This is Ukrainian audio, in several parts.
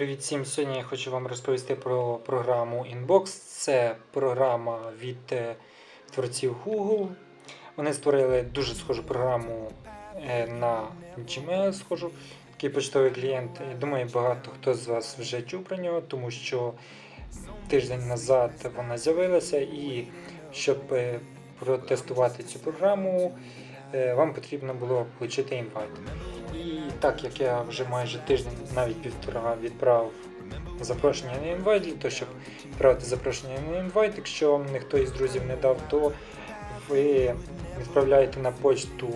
Привіт всім! Сьогодні я хочу вам розповісти про програму Inbox. Це програма від е, творців Google. Вони створили дуже схожу програму е, на Gmail, схожу, такий почтовий клієнт. Я думаю, багато хто з вас вже чув про нього, тому що тиждень назад вона з'явилася, і щоб е, протестувати цю програму, вам потрібно було отримати інвайт. Так як я вже майже тиждень, навіть півтора відправив запрошення на інвайт, для того, щоб відправити запрошення на інвайт, якщо вам ніхто із друзів не дав, то ви відправляєте на почту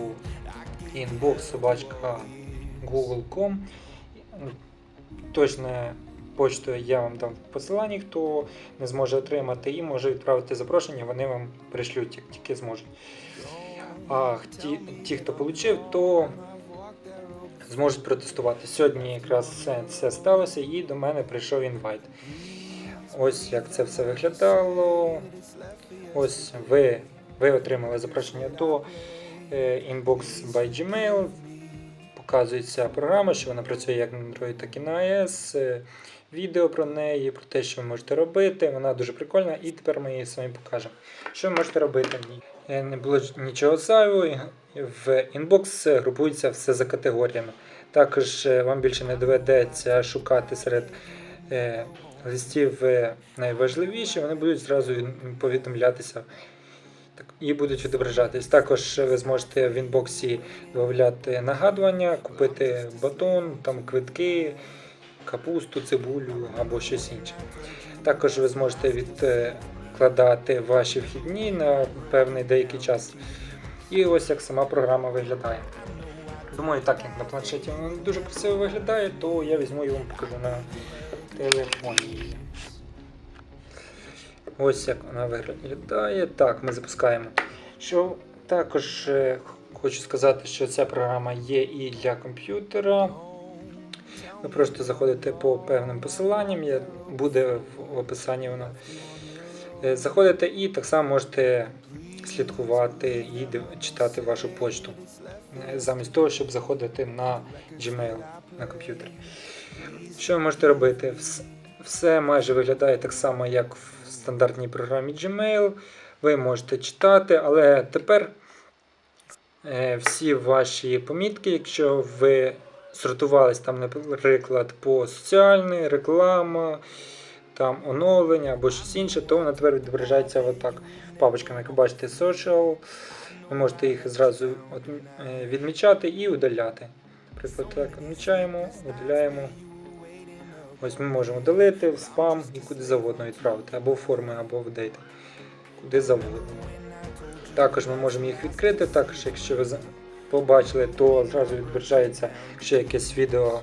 inbox.google.com. Точне почту я вам дам в посиланні, хто не зможе отримати і може відправити запрошення, вони вам пришлють, як тільки зможуть. А ті, ті хто отримав, то зможуть протестувати. Сьогодні якраз це, сталося і до мене прийшов інвайт. Ось як це все виглядало. Ось ви, ви отримали запрошення до е, Inbox by Gmail. Показується програма, що вона працює як на Android, так і на iOS. Е, Відео про неї, про те, що ви можете робити. Вона дуже прикольна, і тепер ми її з покажемо. Що ви можете робити? Е, Не було нічого зайвого. В інбокс групується все за категоріями. Також е, вам більше не доведеться шукати серед е, листів е, найважливіші, вони будуть зразу повідомлятися і будуть відображатись. Також ви зможете в інбоксі додати нагадування, купити батон, там квитки, капусту, цибулю або щось інше. Також ви зможете відкладати ваші вхідні на певний деякий час. І ось як сама програма виглядає. Думаю, так як на планшеті вона дуже красиво виглядає, то я візьму і вам покажу на телефоні. Ось як вона виглядає. Так, ми запускаємо. Що також е, хочу сказати, що ця програма є і для комп'ютера. Ви просто заходите по певним посиланням, є, буде в описанні воно. Е, Заходите і так само можете слідкувати і читати вашу почту. Е, Замість того, щоб заходити на Gmail на комп'ютері. Що ви можете робити? Все майже виглядає так само, як в стандартній програмі Gmail. Ви можете читати, але тепер е, всі ваші помітки, якщо ви сортувались там, наприклад, по соціальний, реклама, там оновлення або щось інше, то воно тепер відображається отак папочками, як ви бачите, social. Ви можете їх зразу е, відмічати і удаляти. Наприклад, так, відмічаємо, удаляємо. Ось ми можемо удалити в спам і куди завгодно відправити, або в форми, або в дейти. Куди завгодно. Також ми можемо їх відкрити, також якщо ви побачили, то зразу відображається, якщо якесь відео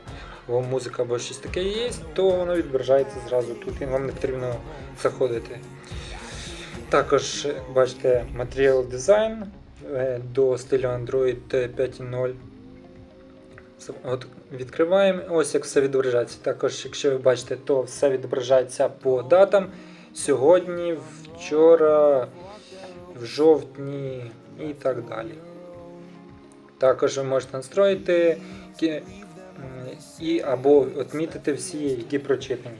музика або щось таке є, то воно відображається зразу тут і вам не потрібно заходити. Також бачите матеріал дизайн е, до стилю Android 5.0. От відкриваємо, ось як все відображається. Також, якщо ви бачите, то все відображається по датам. Сьогодні, вчора, в жовтні і так далі. Також ви можете настроїти і або відмітити всі, які прочитані.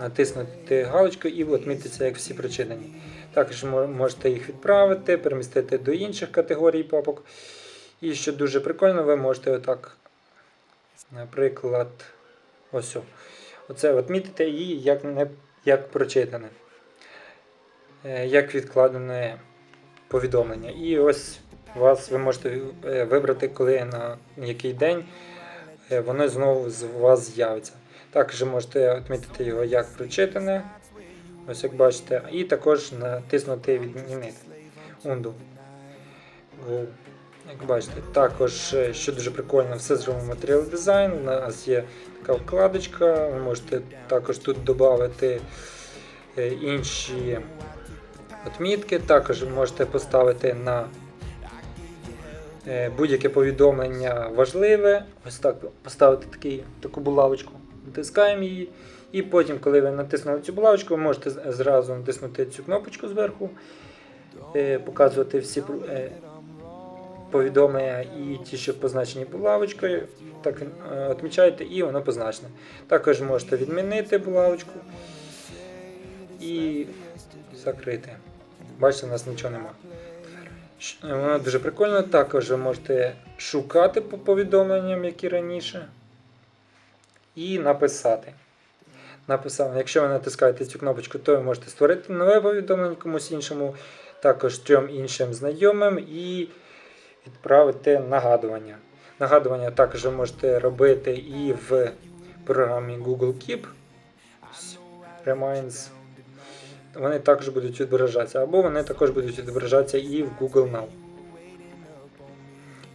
Натиснути галочку і відмітиться, як всі прочитані. Також можете їх відправити, перемістити до інших категорій папок. І що дуже прикольно, ви можете отак, наприклад, ось. Оце відмітити і як, не, як прочитане, Е, як відкладене повідомлення. І ось вас ви можете е, вибрати, коли на який день воно знову з вас з'явиться. Також можете відмітити його як прочитане. Ось як бачите, і також натиснути відмінити. Undo. Як бачите, також, е, що дуже прикольно, все зробимо матеріал дизайн. У нас є така вкладочка, ви можете також тут додати е, інші отмітки. Також можете поставити на е, будь-яке повідомлення важливе. Ось так поставити такий, таку булавочку. Натискаємо її. І потім, коли ви натиснули цю булавочку, ви можете зразу натиснути цю кнопочку зверху, е, показувати всі, е, повідомлення і ті, що позначені булавочкою, так е, відмічаєте, і воно позначене. Також можете відмінити булавочку і закрити. Бачите, у нас нічого нема. Е, Воно дуже прикольно. Також ви можете шукати по повідомленням, які раніше, і написати. Написав, якщо ви натискаєте цю кнопочку, то ви можете створити нове повідомлення комусь іншому, також трьом іншим знайомим і відправити нагадування. Нагадування також ви можете робити і в програмі Google Keep. Reminds. Вони також будуть відображатися, або вони також будуть відображатися і в Google Now.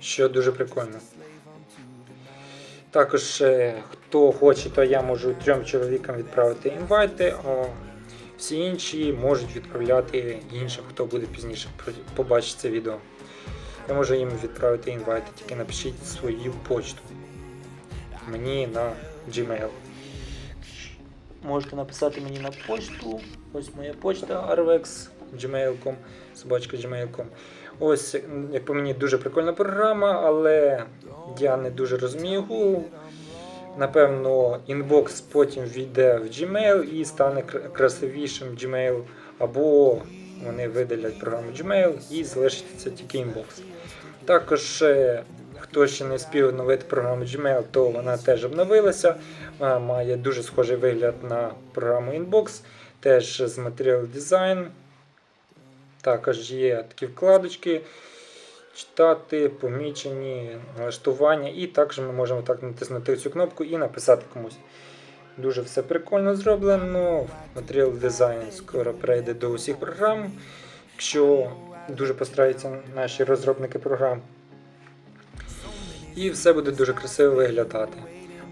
Що дуже прикольно. Також, е, хто хоче, то я можу трьом чоловікам відправити інвайти, а всі інші можуть відправляти іншим, хто буде пізніше побачить це відео. Я можу їм відправити інвайти, тільки напишіть свою почту. Мені на Gmail. Можете написати мені на почту. Ось моя почта arvex gmail.com, собачка gmail.com. Ось, як по мені, дуже прикольна програма, але я не дуже розумію Google. Напевно, інбокс потім війде в Gmail і стане красивішим Gmail, або вони видалять програму Gmail і залишиться тільки інбокс. Також, е, хто ще не спів оновити програму Gmail, то вона теж обновилася. Вона має дуже схожий вигляд на програму Inbox, теж з Material Design. Також є такі вкладочки, читати, помічені, налаштування, і також ми можемо так натиснути цю кнопку і написати комусь. Дуже все прикольно зроблено. Material Design скоро перейде до усіх програм. Якщо дуже постараються наші розробники програм. І все буде дуже красиво виглядати.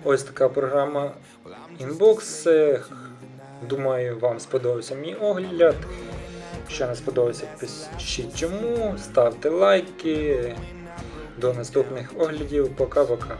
Ось така програма Inbox. Е, Думаю, вам сподобався мій огляд. Якщо не сподобався, пишіть чому, ставте лайки. До наступних оглядів. Пока-пока.